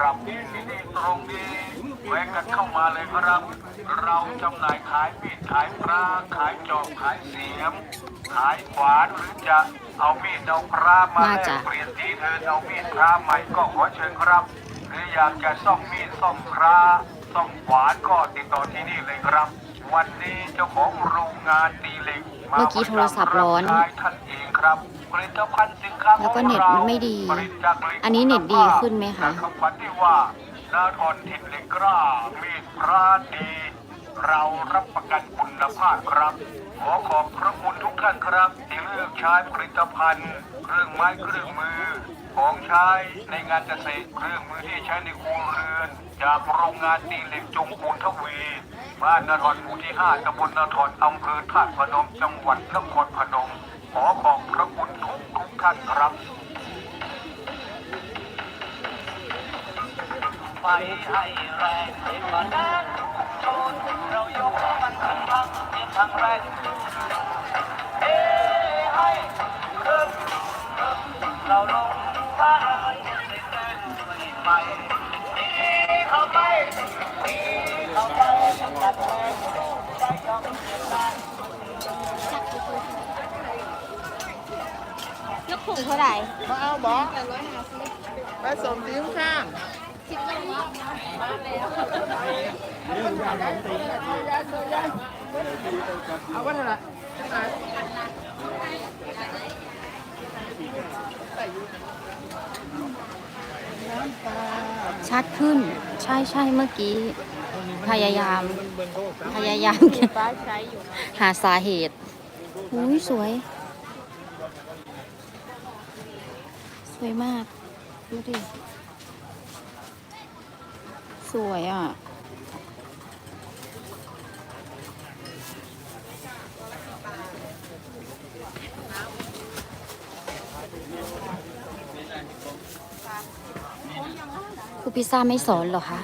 ครับที่นี่ตรงนี้แวะกันเข้ามาเลยครับ เราจำหน่ายขายมีดขายปลาขายจอบขายเสียม ขายขวานหรือจะเอามีดเอาพระมาแลน่ากจะเปลี่ยนทีเธอเอามีดพระใหม่ก็ขอเชิญครับ หรืออยากจะซ่อมมีดซ่อมพระซ่อมขวานก็ติดต่อที่นี่เลยครับ วันนี้เจ้าของโรงงานตีเหล็กเมื่อกี้โทรศัพท์ร้อนบกายท่านเองครับ แล้วก็เน็ตไม่ดี อันนี้เน็ตดีขึ้นไหมคะจากคำขวัญที่ว่านาทอนถิ่นเหล็กกล้ามีดพระดี เรารับประกันคุณภาพครับ ขอขอบพระคุณทุกท่านครับ ที่เลือกใช้ผลิตภัณฑ์ เครื่องไม้เครื่องมือ ของใช้ในงานเกษตรเครื่องมือที่ใช้ในครัวเรือน จากโรงงานตีเหล็กจงปูนทวีบ้านนาทรหมู่ที่ 5ตำบลนาทรอำเภอท่าพนมจังหวัดนครพนม ขอขอบพระคุณทุกทุกท่านครับไปให้แรงเสียงมาแดนโชนเรายกมันขึ้นพังเสียงทางแรงเอ้ให้ขึ้นเราลงฟ้าให้เต้นไปดีเข้าไปดีเข้าไปจัดแรงใจยอมเสียง ยก ถุงเท่าไหร่มาเอาบอกไปส่งทิ้งข้างเอาว่าเท่าไหร่ชัดขึ้น ใช่ใช่เมื่อกี้ พยายาม พยายาม หาสาเหตุอุ้ยสวย ส วยมาก ดูดิ สวยอะ ครูพิซซ่าไม่สอนเหรอคะ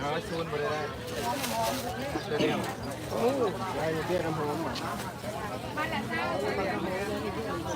เอาซูนไปเลยได้เดี๋ยวโอ้ได้เบี้ยกำหอม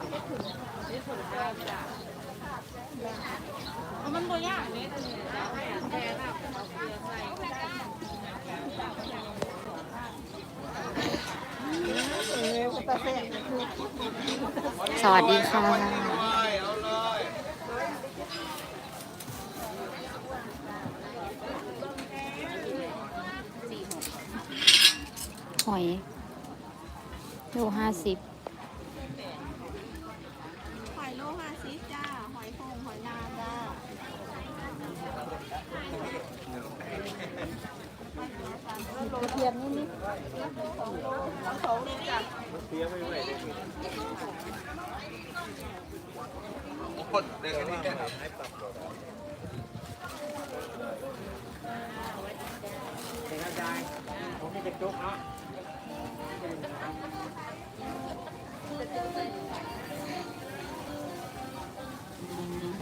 อ่สวัสดีค่ะ หอยโลห้าสิบ หอยโลห้าสิบจ้า หอยโขงหอยนางจ้า เมี่ยงสอดเปียสอดเมี่ยงอะไรดื้อว่าก็แม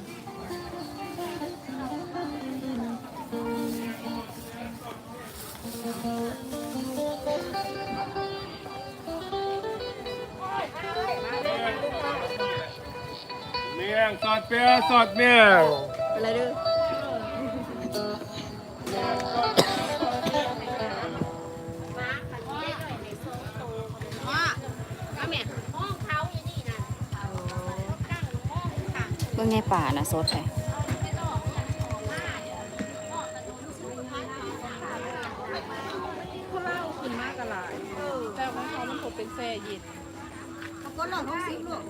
่ ห้องเขาอยู่นี่นะตั้งห้องขังบิ่งในป่านะสดแท้เขาเล่าขึ้นมากกะหลายแต่ของเขามันคงเป็นแซ่เย็นก็หลอกลูกซิลูก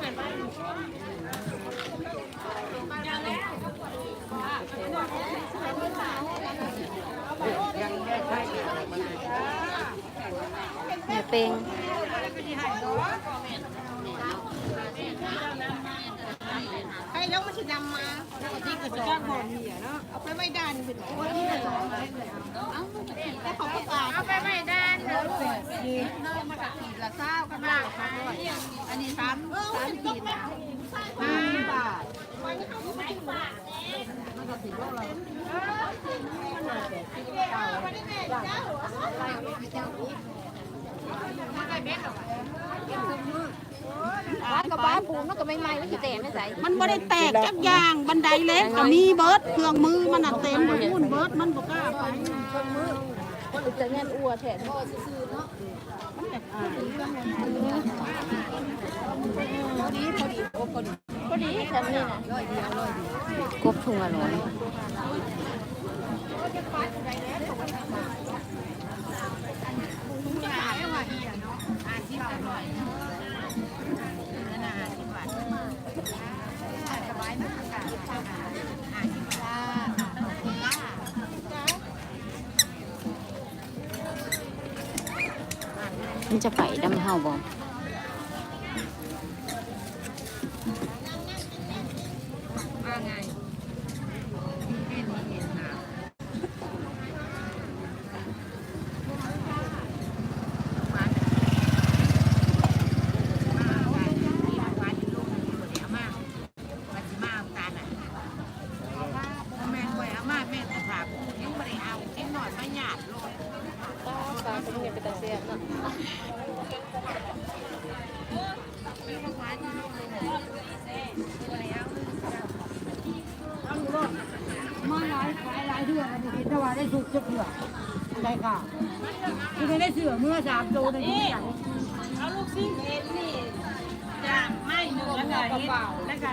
แม่เป็ง อ้แล้วมันจะนำมาที่กระจกบอลนี่เนาะเอาไปไว้ด้านเป็นตัวที่กระจอกแต่เขาประกาเอาไปไว้ด้านเนาะนี่เนาะมาจากขีดละเศร้ากันมากค่ะอันนี้สามสามขีดห้าบาทบ้านกับบ้านปูนมันก็ไม่ไหม้มันสิแตกไม่ใส่มันบ่ได้แตกจักอย่างบันไดเล็กก็มีเบิดเครื่องมือมันน่ะเต็มไปหุ่นเบิดมันบ่กล้าไปจะเงินอัวแทนพอดีฉันนี่นะกบถุงอร่อย มันจะไปดำเฮาบ่ เอาลูกซิ่งเอ็นนี่จะไม่หนึ่งแล้วก็เปล่าแล้วก็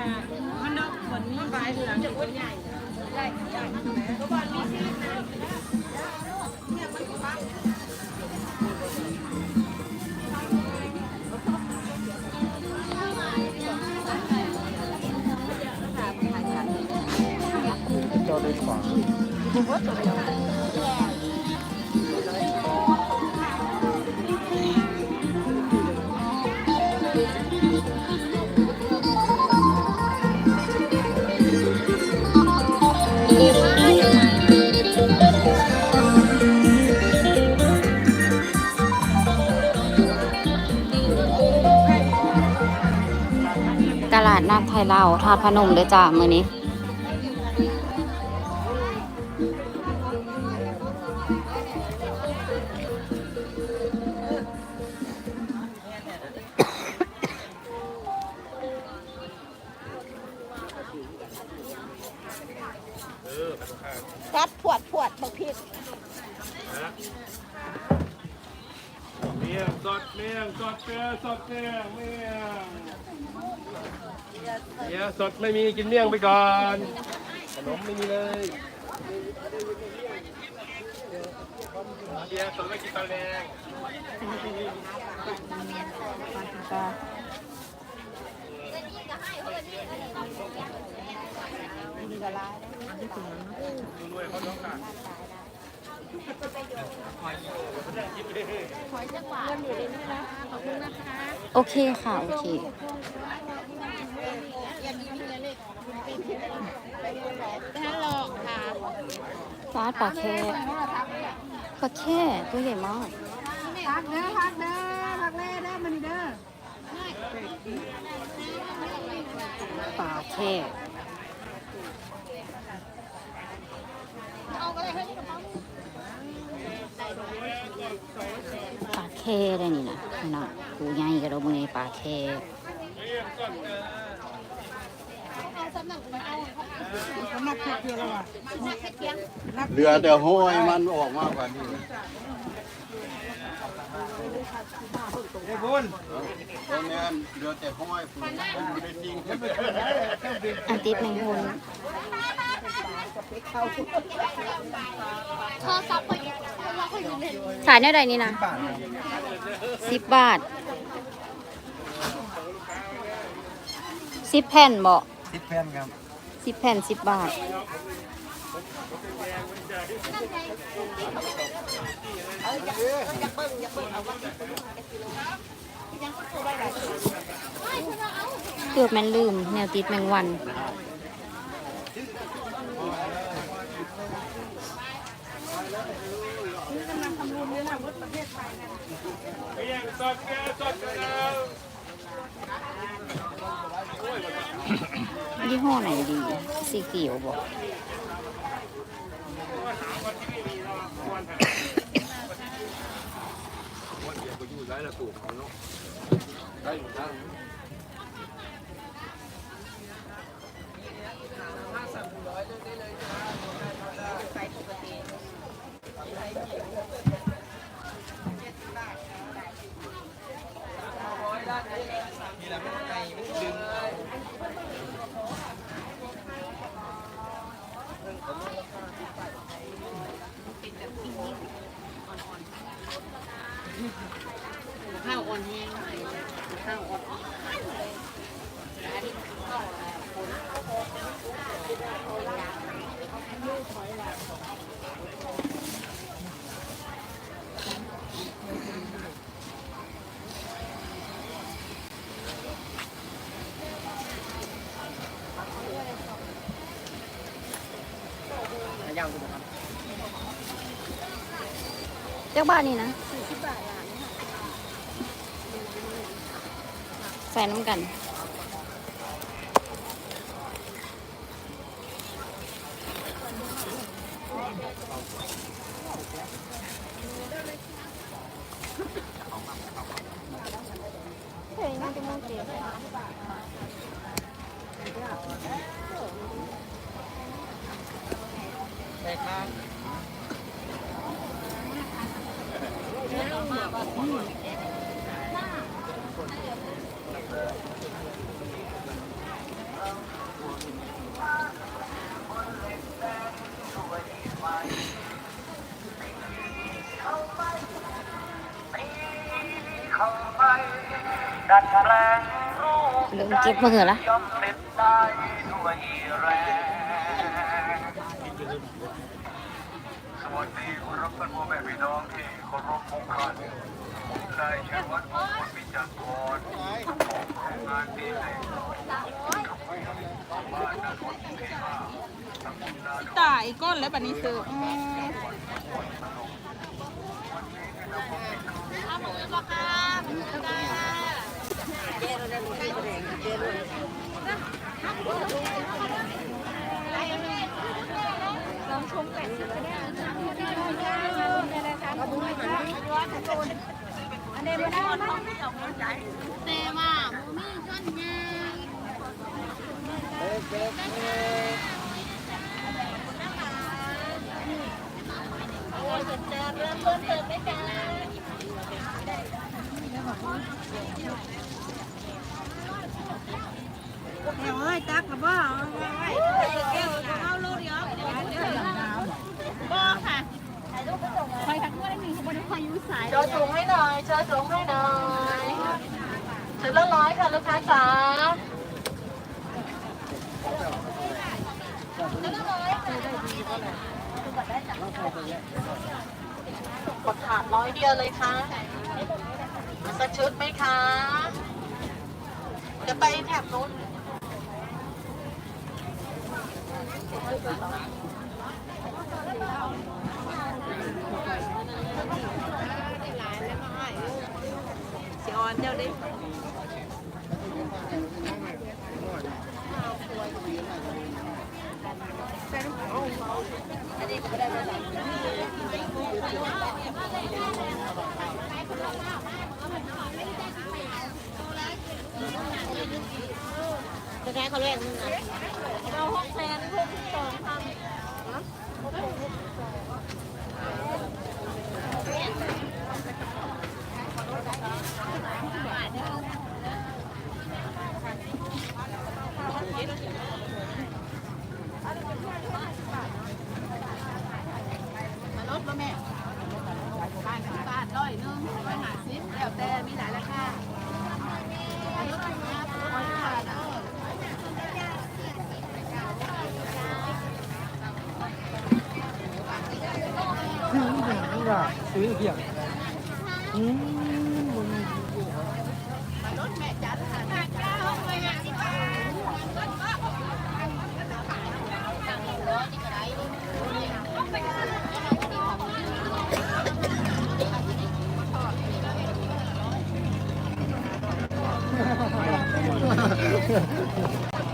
มันดอกผลมันปลายเหลืองจะตัวนใหญ่ได้ได้ก็บอลมีซิ่งนะเนี่ยมันปั๊บจ้าได้ฝากตลาด น้ำไทยเราทาดพนมเด้อจ้ามื้อนี้ สดไม่มีกินเมี่ยงไปก่อน ขนมไม่มีเลยเบียร์สดไม่กินตอนแรงโอเคค่ะ โอเค ท่านหลอกค่ะ ร้าปลาแค่ปลาแค่ตัวใหญ่มากพักเด้อพักเด้อพักแม่เด้อมันเด้อปลาแค่ปลาแค่ได้นี่นะนาดปูใหญ่กับเรามือปลาแค่สำนักแค่ เดียวแล้วอะเหลือแต่ห้อยมันออกมากกว่านี้ไอ้บุญผมเนี่ยเรือแต่ห้อยผมไม่ได้จริงอันติดแมงมุนโทรศัพท์คนเราคนอยู่เล่นขายได้ใดนี่นะบาทสิบบาทสิบแผ่นบ่ สิบแผ่นครับสิบแผ่นสิบบาท เกือบแม่นลืม แนวติดแมงวันยี่ ที่ห้อไหนดี สีเขียวบอก ข้าวอ่อนแห้งข้าวอ่อน เจ้าบ้านนี่นะใส่น้ำกัน ดัดแปลงรูป เริ่มเก็บมือละย่อมเสร็จได้ด้วยแรงสวัสดีคุณรับท่านพ่อแม่พี่น้องที่เคารพทุกท่านนายชัยวัฒน์มงคลวิจารกรของโครงงานดีเด่นบ้านนนทเทพาตำบลนา ดอนตายก้นแล้วบัดนี้ซื้ออืมเดี๋ยวให้ตักกับบ่แก้วเอาลูกเดียวบ่ค่ะ คอยทักว่าได้หนึ่งขบวนคอยยูสาย เจอถุงให้หน่อยเจอถุงให้หน่อยถุงละร้อยค่ะลูกค้า จ๋ากดถาดร้อยเดียวเลยค่ะสักชุดไหมคะ จะไปแถบนู้นเสิออนเจ้าดิ จะแค่เขาเรียกมึงนะเราหกแสนหกสองพัน มาลดบ่แม่ขายสิบบาทร้อยหนึงร้อยห้าสิบแล้วแต่มีหลายราคาอันนี้ก็งับร้อยบาทเออ นี่ ก็ซื้อเกี่ยงอืมมารถแม่จัดหาทางเจ้าเลยอะ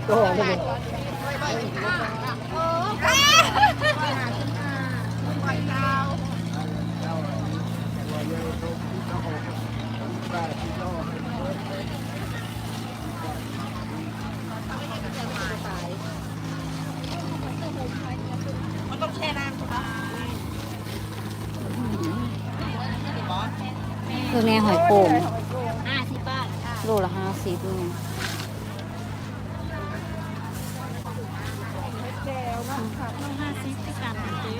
ก็ออกมาเล มันต้องแช่น้ำคือแม่หอยโป่งห้าสิบบาทค่ะโลละห้าสิบนี่ห้าสิบที่การเจ๊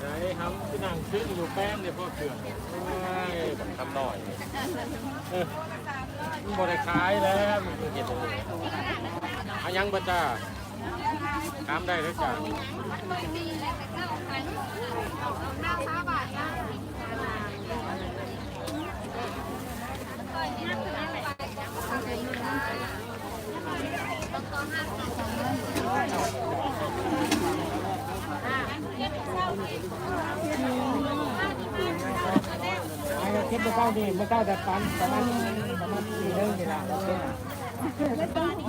ไหนครับที่นั่งซื้ออยู่แป้งเนี่ยพ่อเขื่อนทำหน่อยเออ มันบริขายแล้วมันเห็นเลยอายังบ่จ้าตามได้เลยจ้า เก็บไม่เก้านี่ไม่เก้าแต่ปันประมาณประมาณสี่เรื่องนี่แหละโอเคเป็นห้าสิบ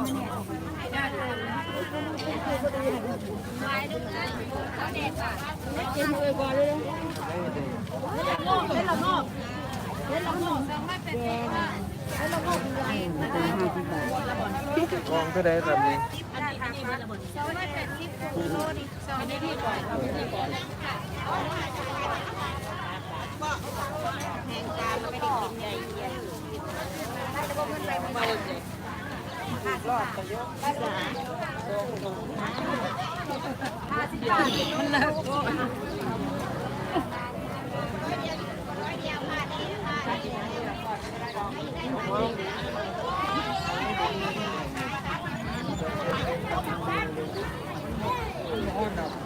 บาทลองก็ได้แบบนี้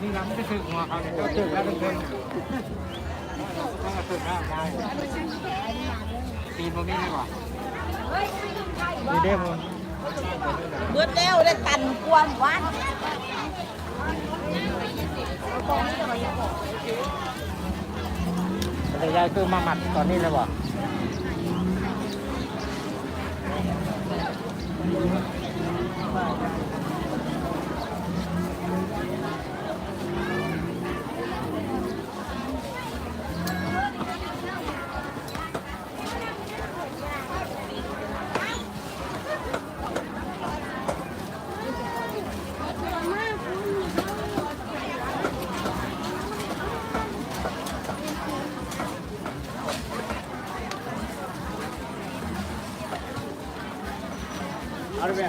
นี่เราไม่ได้ถึงหัวเขาเนี่ยก็ถึงแล้วเป็นเพิ่งต้อง มาถึงแล้วได้ปีนตรงนี้ดีกว่ามีเด้มึงเบิดแล้วได้ตันกวมวันแต่ยายคือมาหมัดตอนนี้เลยบ่เอาดิแ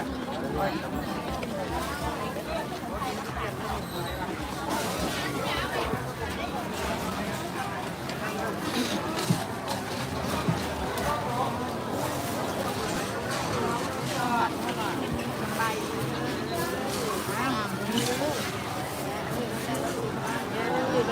ม่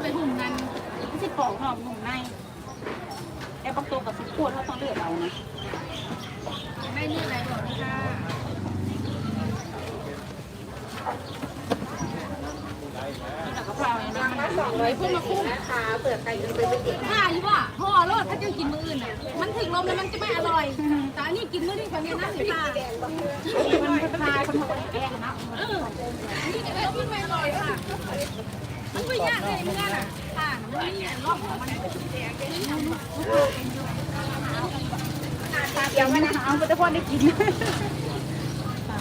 รถไปหุ่มนั้นไม่ใช่ปอกนอกนุ่มในแต่บางตัวกับสิบขวดเขาต้องเลือกเอานะได้เนื้ออะไรบอกนะคะนี่กับกะเพราเนี่ยนะสองร้อยเพื่อมาคุ้มนะคะเผื่อใครจะไปเป็นเด็กค่ะอยู่ว่าห่อรถถ้าจะกินมื้ออื่นน่ะมันถึงลมแล้วมันจะไม่อร่อย แต่อันนี้กินมื้อนี้คนนี้น่าสิค่ะมันคลายมันหมดแกงนะเอออันนี้จะได้กินไม่อร่อยค่ะ มันไม่ยากเลยมื้อน่ะค่ะมันมีรอบของมันเดี๋ยวมันะเอาไปต่พอได้กิน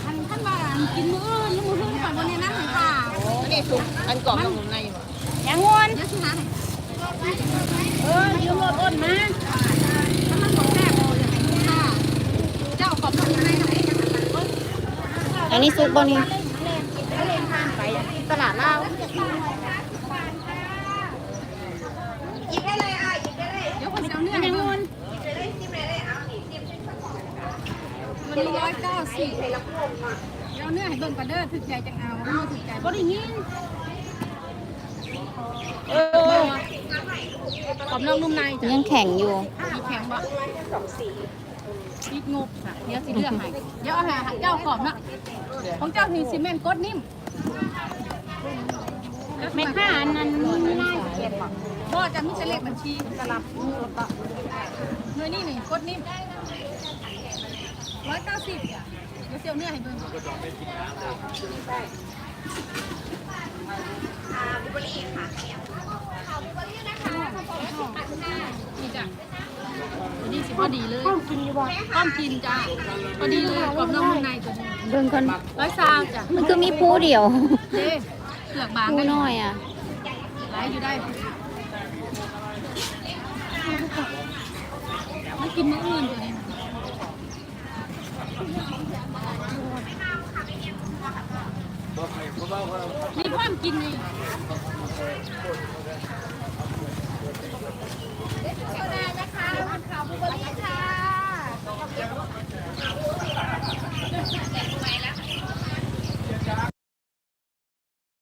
ท่านท่านว่ากินมื้ออื่นมื้ออื่นก่อนวันนี้นั่นค่ะนนี้สุกอันกรอบกับหมูในอยู่ยังงวนเดี๋ยวสินะเออยืมรถอ้นมาถ้ามันบอกแซ่บโอ้ยอย่างนี้ค่ะเจ้าขอบคุณในไหนอันนี้ซุปบอนี่ ไปตลาดลาว เดี๋ยวคนจะเอาเนื้อให้ดูมันร้อยเก้าสิบเดี๋ยวเอาเนื้อ ให้เบิ่งก่อนเด้อถึกใจจังเอาถ้าถึกใจบ่ได้ยินเออขอบนอกนุ่มในจ้ะยังแข็งอยู่มีแข็งบ่ปิดงบค่ะเดี๋ยวสิเลือกให้เดี๋ยวเอาหาเจ้าขอบนะของเจ้านี่ซีเมนต์กดนิ่มเม็ดห้าอันนั้นง่ายเก็บพ่อจะมีเลขบัญชีสลับเนื้อนี่นี่กดนิ่มร้อยเก้าสิบ เดี๋ยวเซียวเนื้อให้เบิ่งนี่จ้ะอันนี้สิพอดีเลยข้อมกินอยู่บ่ข้อมกินจ้ะพอดีเลยกรอบนอกนุ่มในตัวนี้เบิ่งก่อนร้อยซาวจ้ะมันคือมีผู้เดียวเด้เปลือกบางผู้ได้น้อยอะหลายอยู่ได้มันกินมื้ออื่นตัวนี้มี ความกินนี่